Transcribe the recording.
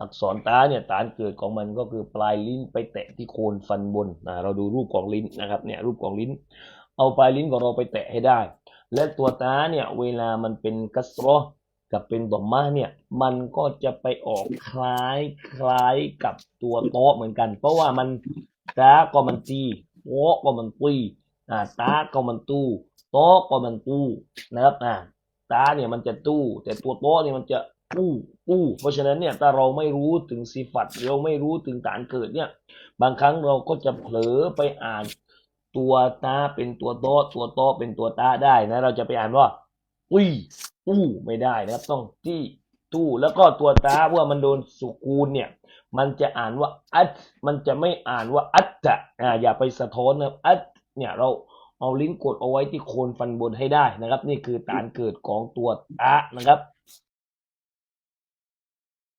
อักษรตาเนี่ยฐานเกิดของมันก็คือปลายลิ้นไปแตะที่โคนฟันบนนะเราดูรูปของลิ้นนะครับเนี่ยรูปของลิ้น เอาปลายลิ้นของเราไปแตะให้ได้ และตัวตาเนี่ยเวลามันเป็นกัสรอกับเป็นดอมมาเนี่ยมันก็จะไปออกคล้ายคล้ายกับตัวโต๊ะเหมือนกัน เพราะว่ามันตาก็มันตีโต๊ะก็มันตุยอ่าตาก็มันตู้โต๊ะก็มันตู้นะครับอ่าตาเนี่ยมันจะตู้ แต่ตัวโต๊ะเนี่ยมันจะ อู้อู้เพราะฉะนั้นเนี่ยถ้าเราไม่รู้ถึงสิฟัตเราไม่รู้ถึงฐานเกิดเนี่ย บางครั้งเราก็จะเผลอไปอ่านตัวตาเป็นตัวโตตัวโตเป็นตัวตาได้นะ เราจะไปอ่านว่าอุ้ยอู้ไม่ได้นะครับ ต้องที่ตู้แล้วก็ตัวตาเพราะว่ามันโดนสุกูลเนี่ย มันจะอ่านว่าอัตมันจะไม่อ่านว่าอัตจะอ่าอย่าไปสะท้อนนะอัตเนี่ยเราเอาลิ้นกดเอาไว้ที่โคนฟันบนให้ได้นะครับ นี่คือฐานเกิดของตัวตานะครับ